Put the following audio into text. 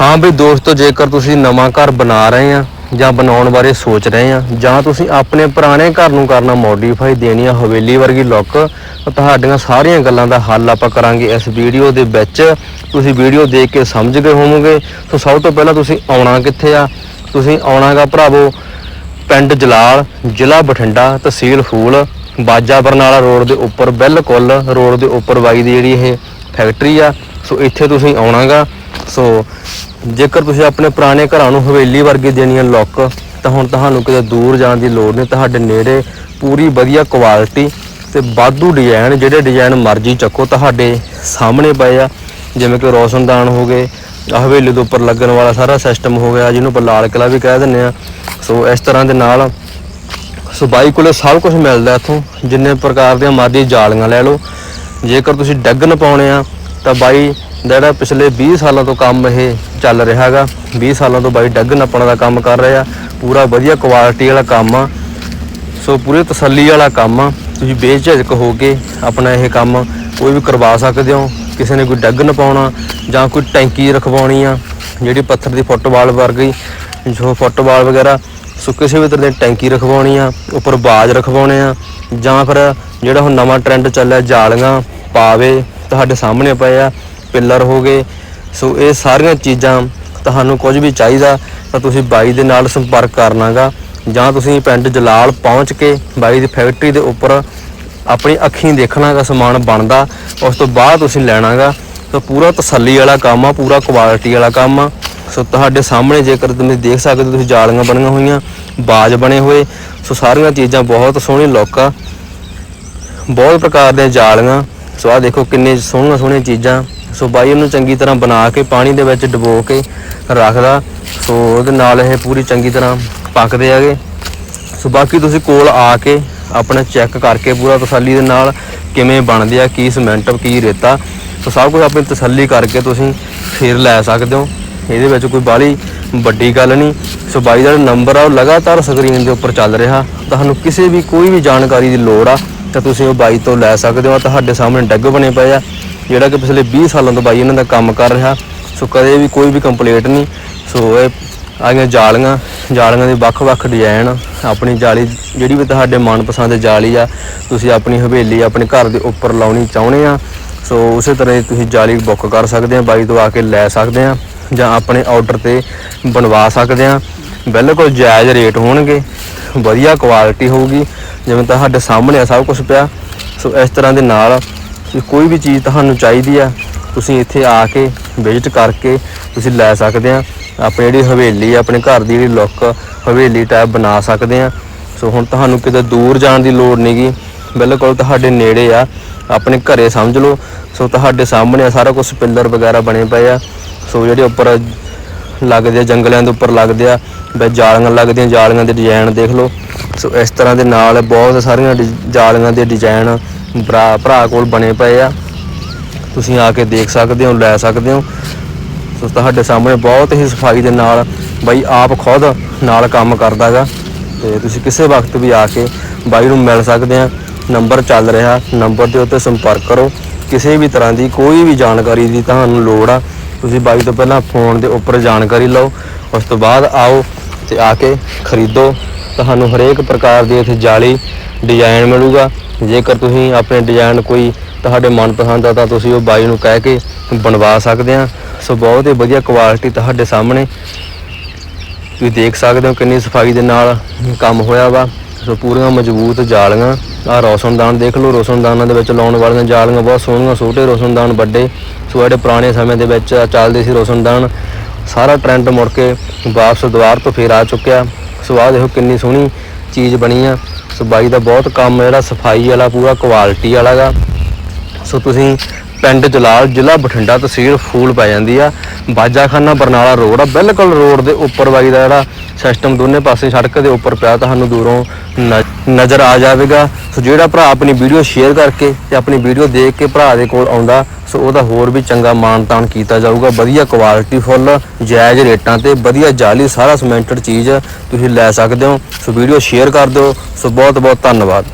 ਹਾਂ ਬਈ ਦੋਸਤੋ, ਜੇਕਰ ਤੁਸੀਂ ਨਵਾਂ ਘਰ ਬਣਾ ਰਹੇ ਆ ਜਾਂ ਬਣਾਉਣ ਬਾਰੇ ਸੋਚ ਰਹੇ ਆ, ਜਾਂ ਤੁਸੀਂ ਆਪਣੇ ਪੁਰਾਣੇ ਘਰ ਨੂੰ ਕਰਨਾ ਮੋਡੀਫਾਈ ਦੇਣੀ ਆ ਹਵੇਲੀ ਵਰਗੀ ਲੁੱਕ ਤੁਹਾਡੀਆਂ ਸਾਰੀਆਂ ਗੱਲਾਂ ਦਾ ਹੱਲ ਆਪਾਂ ਕਰਾਂਗੇ ਇਸ ਵੀਡੀਓ ਦੇ ਵਿੱਚ। ਤੁਸੀਂ ਵੀਡੀਓ ਦੇਖ ਕੇ ਸਮਝ ਗਏ ਹੋਵੋਗੇ। ਸੋ ਸਭ ਤੋਂ ਪਹਿਲਾਂ ਤੁਸੀਂ ਆਉਣਾ ਕਿੱਥੇ ਆ? ਤੁਸੀਂ ਆਉਣਾਗਾ ਭਰਾਵੋ, ਪਿੰਡ ਜਲਾਲ, ਜ਼ਿਲ੍ਹਾ ਬਠਿੰਡਾ, ਤਹਿਸੀਲ ਫੂਲ, ਬਾਜਾ ਬਰਨਾਲਾ ਰੋਡ ਦੇ ਉੱਪਰ, ਬਿਲਕੁਲ ਰੋਡ ਦੇ ਉੱਪਰ ਬਾਈ ਦੀ ਜਿਹੜੀ ਇਹ ਫੈਕਟਰੀ ਆ। ਸੋ ਇੱਥੇ ਤੁਸੀਂ ਆਉਣਾਗਾ। ਸੋ, ਜੇਕਰ ਤੁਸੀਂ ਆਪਣੇ ਪੁਰਾਣੇ ਘਰਾਂ ਨੂੰ ਹਵੇਲੀ ਵਰਗੀ ਦੇਣੀ ਹੈ ਲੁੱਕ, ਤਾਂ ਹੁਣ ਤੁਹਾਨੂੰ ਕਿਤੇ ਦੂਰ ਜਾਣ ਦੀ ਲੋੜ ਨਹੀਂ। ਤੁਹਾਡੇ ਨੇੜੇ ਪੂਰੀ ਵਧੀਆ ਕੁਆਲਿਟੀ ਤੇ ਬਾਦੂ ਡਿਜ਼ਾਈਨ ਜਿਹੜੇ ਡਿਜ਼ਾਈਨ ਮਰਜ਼ੀ ਚੱਕੋ, ਤੁਹਾਡੇ ਸਾਹਮਣੇ ਪਏ ਆ। ਜਿਵੇਂ ਕਿ ਰੋਸ਼ਨਦਾਨ ਹੋ ਗਏ ਹਵੇਲੀ ਦੇ ਉੱਪਰ ਲੱਗਣ ਵਾਲਾ ਸਾਰਾ ਸਿਸਟਮ ਹੋ ਗਿਆ, ਜਿਹਨੂੰ ਆਪਾਂ ਲਾਲ ਕਿਲਾ ਵੀ ਕਹਿ ਦਿੰਦੇ ਆ। ਸੋ, ਇਸ ਤਰ੍ਹਾਂ ਦੇ ਨਾਲ ਸੋ, ਬਾਈ ਕੋਲੇ ਸਭ ਕੁਝ ਮਿਲਦਾ ਇੱਥੋਂ। ਜਿੰਨੇ ਪ੍ਰਕਾਰ ਦੀਆਂ ਮਰਜ਼ੀ ਜਾਲੀਆਂ ਲੈ ਲਓ। ਜੇਕਰ ਤੁਸੀਂ ਡੱਗਨ ਪਾਉਣੇ ਆ, ਤਾਂ ਬਾਈ ਜਿਹੜਾ ਪਿਛਲੇ 20 ਸਾਲਾਂ ਤੋਂ ਕੰਮ ਇਹ ਚੱਲ ਰਿਹਾ ਹੈਗਾ 20 ਸਾਲਾਂ ਤੋਂ ਬਾਈ ਡੱਗਨ ਆਪਣਾ ਦਾ ਕੰਮ ਕਰ ਰਿਹਾ, ਪੂਰਾ ਵਧੀਆ ਕੁਆਲਿਟੀ ਵਾਲਾ ਕੰਮ ਆ। ਸੋ ਪੂਰੇ ਤਸੱਲੀ ਵਾਲਾ ਕੰਮ ਆ। ਤੁਸੀਂ ਬੇਝਿਜਕ ਹੋ ਕੇ ਆਪਣਾ ਇਹ ਕੰਮ ਕੋਈ ਵੀ ਕਰਵਾ ਸਕਦੇ ਹੋ, ਕਿਸੇ ਨੇ ਕੋਈ ਡੱਗਨ ਪਾਉਣਾ ਜਾਂ ਕੋਈ ਟੈਂਕੀ ਰਖਵਾਉਣੀ ਆ, ਜਿਹੜੀ ਪੱਥਰ ਦੀ ਫੁੱਟਬਾਲ ਵਰਗੀ, ਜੋ ਫੁੱਟਬਾਲ ਵਗੈਰਾ, ਸੋ ਕਿਸੇ ਵੀ ਤਰ੍ਹਾਂ ਦੀ ਟੈਂਕੀ ਰਖਵਾਉਣੀ ਆ, ਉੱਪਰ ਬਾਜ ਰਖਵਾਉਣੇ ਆ, ਜਾਂ ਫਿਰ ਜਿਹੜਾ ਹੁਣ ਨਵਾਂ ਟ੍ਰੈਂਡ ਚੱਲਿਆ, ਜਾਲੀਆਂ ਪਾਵੇ, ਤੁਹਾਡੇ ਸਾਹਮਣੇ ਪਏ ਆ ਪਿੱਲਰ ਹੋ ਗਏ। ਸੋ ਇਹ ਸਾਰੀਆਂ ਚੀਜ਼ਾਂ ਤੁਹਾਨੂੰ ਕੁਝ ਵੀ ਚਾਹੀਦਾ ਤਾਂ ਤੁਸੀਂ ਬਾਈ ਦੇ ਨਾਲ ਸੰਪਰਕ ਕਰਨਾਗਾ। ਜਾਂ ਤੁਸੀਂ ਪਿੰਡ ਜਲਾਲ ਪਹੁੰਚ ਕੇ ਬਾਈ ਦੀ ਫੈਕਟਰੀ ਦੇ ਉੱਪਰ ਆਪਣੀ ਅੱਖੀਂ ਦੇਖਣਾਗਾ ਸਮਾਨ ਬਣਦਾ। ਉਸ ਤੋਂ ਬਾਅਦ ਤੁਸੀਂ ਲੈਣਾਗਾ। ਤਾਂ ਪੂਰਾ ਤਸੱਲੀ ਵਾਲਾ ਕੰਮ ਆ, ਪੂਰਾ ਕੁਆਲਿਟੀ ਵਾਲਾ ਕੰਮ ਆ। ਸੋ ਤੁਹਾਡੇ ਸਾਹਮਣੇ ਜੇਕਰ ਤੁਸੀਂ ਦੇਖ ਸਕਦੇ ਹੋ, ਤੁਸੀਂ ਜਾਲੀਆਂ ਬਣੀਆਂ ਹੋਈਆਂ, ਬਾਜ ਬਣੇ ਹੋਏ। ਸੋ ਸਾਰੀਆਂ ਚੀਜ਼ਾਂ ਬਹੁਤ ਸੋਹਣੀ ਲੁੱਕ ਆ। ਬਹੁਤ ਪ੍ਰਕਾਰ ਦੀਆਂ ਜਾਲੀਆਂ। ਸੋ ਆ ਦੇਖੋ ਕਿੰਨੇ ਸੋਹਣੀਆਂ ਸੋਹਣੀਆਂ ਚੀਜ਼ਾਂ। ਸੋ ਬਾਈ ਇਹਨੂੰ ਚੰਗੀ ਤਰ੍ਹਾਂ ਬਣਾ ਕੇ ਪਾਣੀ ਦੇ ਵਿੱਚ ਡੁਬੋ ਕੇ ਰੱਖਦਾ। ਸੋ ਉਹਦੇ ਨਾਲ ਇਹ ਪੂਰੀ ਚੰਗੀ ਤਰ੍ਹਾਂ ਪੱਕਦੇ ਹੈਗੇ। ਸੋ ਬਾਕੀ ਤੁਸੀਂ ਕੋਲ ਆ ਕੇ ਆਪਣਾ ਚੈੱਕ ਕਰਕੇ ਪੂਰਾ ਤਸੱਲੀ ਦੇ ਨਾਲ ਕਿਵੇਂ ਬਣਦੇ ਆ, ਕੀ ਸੀਮੈਂਟ, ਕੀ ਰੇਤਾ। ਸੋ ਸਭ ਕੁਝ ਆਪਣੀ ਤਸੱਲੀ ਕਰਕੇ ਤੁਸੀਂ ਫਿਰ ਲੈ ਸਕਦੇ ਹੋ। ਇਹਦੇ ਵਿੱਚ ਕੋਈ ਬਾਹਲੀ ਵੱਡੀ ਗੱਲ ਨਹੀਂ। ਸੋ ਬਾਈ ਦਾ ਨੰਬਰ ਆ, ਉਹ ਲਗਾਤਾਰ ਸਕਰੀਨ ਦੇ ਉੱਪਰ ਚੱਲ ਰਿਹਾ। ਤੁਹਾਨੂੰ ਕਿਸੇ ਵੀ ਕੋਈ ਵੀ ਜਾਣਕਾਰੀ ਦੀ ਲੋੜ ਆ, ਤਾਂ ਤੁਸੀਂ ਉਹ ਬਾਈ ਤੋਂ ਲੈ ਸਕਦੇ ਹੋ। ਤੁਹਾਡੇ ਸਾਹਮਣੇ ਡੱਗ ਬਣੇ ਪਏ ਆ। ਜਿਹੜਾ ਕਿ ਪਿਛਲੇ 20 ਸਾਲਾਂ ਤੋਂ ਬਾਈ ਇਹਨਾਂ ਦਾ ਕੰਮ ਕਰ ਰਿਹਾ, ਸੋ ਕਦੇ ਵੀ ਕੋਈ ਵੀ ਕੰਪਲੀਟ ਨਹੀਂ, ਸੋ ਇਹ ਆਈਆਂ ਜਾਲੀਆਂ ਜਾਲੀਆਂ ਦੇ ਵੱਖ-ਵੱਖ ਡਿਜ਼ਾਈਨ ਆਪਣੀ ਜਾਲੀ ਜਿਹੜੀ ਵੀ ਤੁਹਾਡੇ ਮਨਪਸੰਦ ਜਾਲੀ ਆ, ਤੁਸੀਂ ਆਪਣੀ ਹਵੇਲੀ, ਆਪਣੇ ਘਰ ਦੇ ਉੱਪਰ ਲਾਉਣੀ ਚਾਹੁੰਦੇ ਆ, ਸੋ ਉਸੇ ਤਰ੍ਹਾਂ ਹੀ ਤੁਸੀਂ ਜਾਲੀ ਬੁੱਕ ਕਰ ਸਕਦੇ ਆ, ਬਾਈ ਤੋਂ ਆ ਕੇ ਲੈ ਸਕਦੇ ਆ, ਜਾਂ ਆਪਣੇ ਆਰਡਰ ਤੇ ਬਣਵਾ ਸਕਦੇ ਆ, ਬਿਲਕੁਲ ਜਾਇਜ਼ ਰੇਟ ਹੋਣਗੇ, ਵਧੀਆ ਕੁਆਲਿਟੀ ਹੋਊਗੀ, ਜਿਵੇਂ ਤੁਹਾਡੇ ਸਾਹਮਣੇ ਆ ਸਭ ਕੁਝ ਪਿਆ, ਸੋ ਇਸ ਤਰ੍ਹਾਂ ਦੇ ਨਾਲ ਕਿ ਕੋਈ ਵੀ ਚੀਜ਼ ਤੁਹਾਨੂੰ ਚਾਹੀਦੀ ਆ, ਤੁਸੀਂ ਇੱਥੇ ਆ ਕੇ ਵਿਜ਼ਿਟ ਕਰਕੇ ਤੁਸੀਂ ਲੈ ਸਕਦੇ ਆ। ਆਪਣੀ ਜਿਹੜੀ ਹਵੇਲੀ ਆ, ਆਪਣੇ ਘਰ ਦੀ ਜਿਹੜੀ ਲੁੱਕ ਹਵੇਲੀ ਟਾਈਪ ਬਣਾ ਸਕਦੇ ਆ। ਸੋ ਹੁਣ ਤੁਹਾਨੂੰ ਕਿਤੇ ਦੂਰ ਜਾਣ ਦੀ ਲੋੜ ਨਹੀਂਗੀ ਬਿਲਕੁਲ ਤੁਹਾਡੇ ਨੇੜੇ ਆ। ਆਪਣੇ ਘਰੇ ਸਮਝ ਲਓ। ਸੋ ਤੁਹਾਡੇ ਸਾਹਮਣੇ ਆ, ਸਾਰਾ ਕੁਝ ਪਿੱਲਰ ਵਗੈਰਾ ਬਣੇ ਪਏ ਆ। ਸੋ ਜਿਹੜੇ ਉੱਪਰ ਲੱਗਦੇ ਆ ਜੰਗਲਿਆਂ ਦੇ ਉੱਪਰ ਲੱਗਦੇ ਆ ਵਿੱਚ ਜਾਲੀਆਂ ਲੱਗਦੀਆਂ, ਜਾਲੀਆਂ ਦੇ ਡਿਜ਼ਾਈਨ ਦੇਖ ਲਓ। ਸੋ ਇਸ ਤਰ੍ਹਾਂ ਦੇ ਨਾਲ ਬਹੁਤ ਸਾਰੀਆਂ ਡਿ- ਜਾਲੀਆਂ ਦੇ ਡਿਜ਼ਾਈਨ ਭਰਾ ਭਰਾ ਕੋਲ ਬਣੇ ਪਏ ਆ। ਤੁਸੀਂ ਆ ਕੇ ਦੇਖ ਸਕਦੇ ਹੋ, ਲੈ ਸਕਦੇ ਹੋ। ਸੋ ਤੁਹਾਡੇ ਸਾਹਮਣੇ ਬਹੁਤ ਹੀ ਸਫ਼ਾਈ ਦੇ ਨਾਲ ਬਾਈ ਆਪ ਖੁਦ ਨਾਲ ਕੰਮ ਕਰਦਾਗਾ ਤੇ ਤੁਸੀਂ ਕਿਸੇ ਵਕਤ ਵੀ ਆ ਕੇ ਬਾਈ ਨੂੰ ਮਿਲ ਸਕਦੇ ਆ। ਨੰਬਰ ਚੱਲ ਰਿਹਾ, ਨੰਬਰ ਦੇ ਉੱਤੇ ਸੰਪਰਕ ਕਰੋ। ਕਿਸੇ ਵੀ ਤਰ੍ਹਾਂ ਦੀ ਕੋਈ ਵੀ ਜਾਣਕਾਰੀ ਦੀ ਤੁਹਾਨੂੰ ਲੋੜ ਆ, ਤੁਸੀਂ ਬਾਈ ਤੋਂ ਪਹਿਲਾਂ ਫੋਨ ਦੇ ਉੱਪਰ ਜਾਣਕਾਰੀ ਲਓ। ਉਸ ਤੋਂ ਬਾਅਦ ਆਓ ਤੇ ਆ ਕੇ ਖਰੀਦੋ। ਤੁਹਾਨੂੰ ਹਰੇਕ ਪ੍ਰਕਾਰ ਦੀ ਇੱਥੇ ਜਾਲੀ ਡਿਜ਼ਾਈਨ ਮਿਲੂਗਾ। ਜੇਕਰ ਤੁਸੀਂ ਆਪਣੇ ਡਿਜ਼ਾਈਨ ਕੋਈ ਤੁਹਾਡੇ ਮਨਪਸੰਦ ਆ ਤਾਂ ਤੁਸੀਂ ਉਹ ਬਾਈ ਨੂੰ ਕਹਿ ਕੇ ਬਣਵਾ ਸਕਦੇ ਆ। ਸੋ ਬਹੁਤ ਹੀ ਵਧੀਆ ਕੁਆਲਿਟੀ ਤੁਹਾਡੇ ਸਾਹਮਣੇ। ਤੁਸੀਂ ਦੇਖ ਸਕਦੇ ਹੋ ਕਿੰਨੀ ਸਫ਼ਾਈ ਦੇ ਨਾਲ ਕੰਮ ਹੋਇਆ ਵਾ। ਸੋ ਪੂਰੀਆਂ ਮਜ਼ਬੂਤ ਜਾਲੀਆਂ। ਆ ਰੋਸ਼ਨਦਾਨ ਦੇਖ ਲਓ ਰੋਸ਼ਨਦਾਨਾਂ ਦੇ ਵਿੱਚ ਲਾਉਣ ਵਾਲੀਆਂ ਜਾਲੀਆਂ ਬਹੁਤ ਸੋਹਣੀਆਂ, ਛੋਟੇ ਰੋਸ਼ਨਦਾਨ ਵੱਡੇ। ਸੋ ਜਿਹੜੇ ਪੁਰਾਣੇ ਸਮੇਂ ਦੇ ਵਿੱਚ ਚੱਲਦੇ ਸੀ ਰੋਸ਼ਨਦਾਨ ਸਾਰਾ ਟ੍ਰੈਂਡ ਮੁੜ ਕੇ ਵਾਪਸ ਦੁਆਰ ਤੋਂ ਫੇਰ ਆ ਚੁੱਕਿਆ। ਸੋ ਆਹ ਦੇਖੋ ਕਿੰਨੀ ਸੋਹਣੀ ਚੀਜ਼ ਬਣੀ ਆ। ਸੋ ਬਾਈ ਦਾ ਬਹੁਤ ਕੰਮ ਜਿਹੜਾ ਸਫ਼ਾਈ ਵਾਲਾ ਪੂਰਾ ਕੁਆਲਿਟੀ ਵਾਲਾ ਗਾ। ਸੋ ਤੁਸੀਂ ਪਿੰਡ ਜਲਾਲ ਜ਼ਿਲ੍ਹਾ ਬਠਿੰਡਾ ਤਹਿਸੀਲ ਫੂਲ ਪੈ ਜਾਂਦੀ ਆ। ਬਾਜਾਖਾਨਾ ਬਰਨਾਲਾ ਰੋਡ ਆ। ਬਿਲਕੁਲ ਰੋਡ ਦੇ ਉੱਪਰ ਬਾਈ ਦਾ ਜਿਹੜਾ ਸਿਸਟਮ ਦੋਨੇ ਪਾਸੇ ਸੜਕ ਦੇ ਉੱਪਰ ਪਿਆ, ਤੁਹਾਨੂੰ ਦੂਰੋਂ ਨ- ਨਜ਼ਰ ਆ ਜਾਵੇਗਾ। ਸੋ ਜਿਹੜਾ ਭਰਾ ਆਪਣੀ ਵੀਡੀਓ ਸ਼ੇਅਰ ਕਰਕੇ ਤੇ ਆਪਣੀ ਵੀਡੀਓ ਦੇਖ ਕੇ ਭਰਾ ਦੇ ਕੋਲ ਆਉਂਦਾ, ਸੋ ਉਹਦਾ ਹੋਰ ਵੀ ਚੰਗਾ ਮਾਣ ਤਾਣ ਕੀਤਾ ਜਾਊਗਾ। ਵਧੀਆ ਕੁਆਲਿਟੀ ਫੁੱਲ, ਜਾਇਜ਼ ਰੇਟਾਂ ਤੇ ਵਧੀਆ ਜਾਲੀ, ਸਾਰਾ ਸਮੈਂਟਡ ਚੀਜ਼ ਤੁਸੀਂ ਲੈ ਸਕਦੇ ਹੋ। ਸੋ ਵੀਡੀਓ ਸ਼ੇਅਰ ਕਰ ਦਿਓ। ਸੋ ਬਹੁਤ ਬਹੁਤ ਧੰਨਵਾਦ।